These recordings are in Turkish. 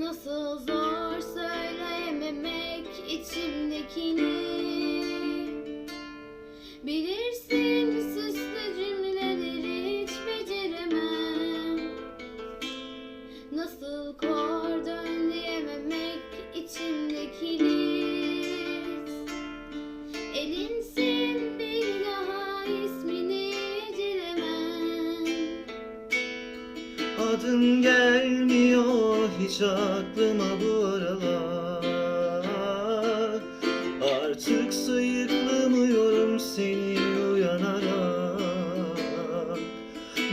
Nasıl zor söyleyememek içimdekini Adın gelmiyor hiç aklıma bu aralar. Artık sayıklamıyorum seni uyanarak.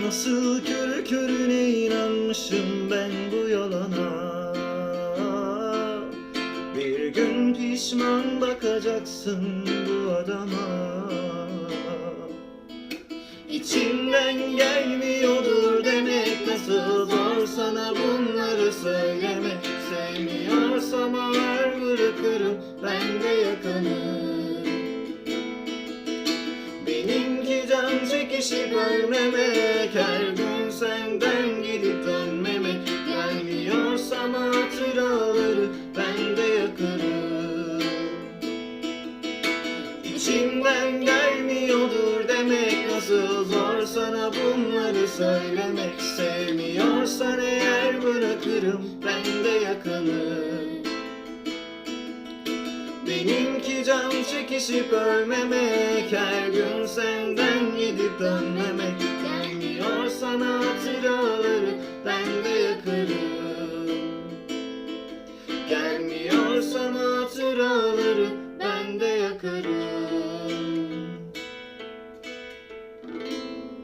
Nasıl körü körüne inanmışım ben bu yalana. Bir gün pişman bakacaksın bu adama sana bunları söylemek Sevmiyorsam ağır bırakırım ben de yakanı bunları söylemek Sevmiyorsan eğer bırakırım ben de yakanı Benimki can çekişip ölmemek Her gün senden gidip dönmemek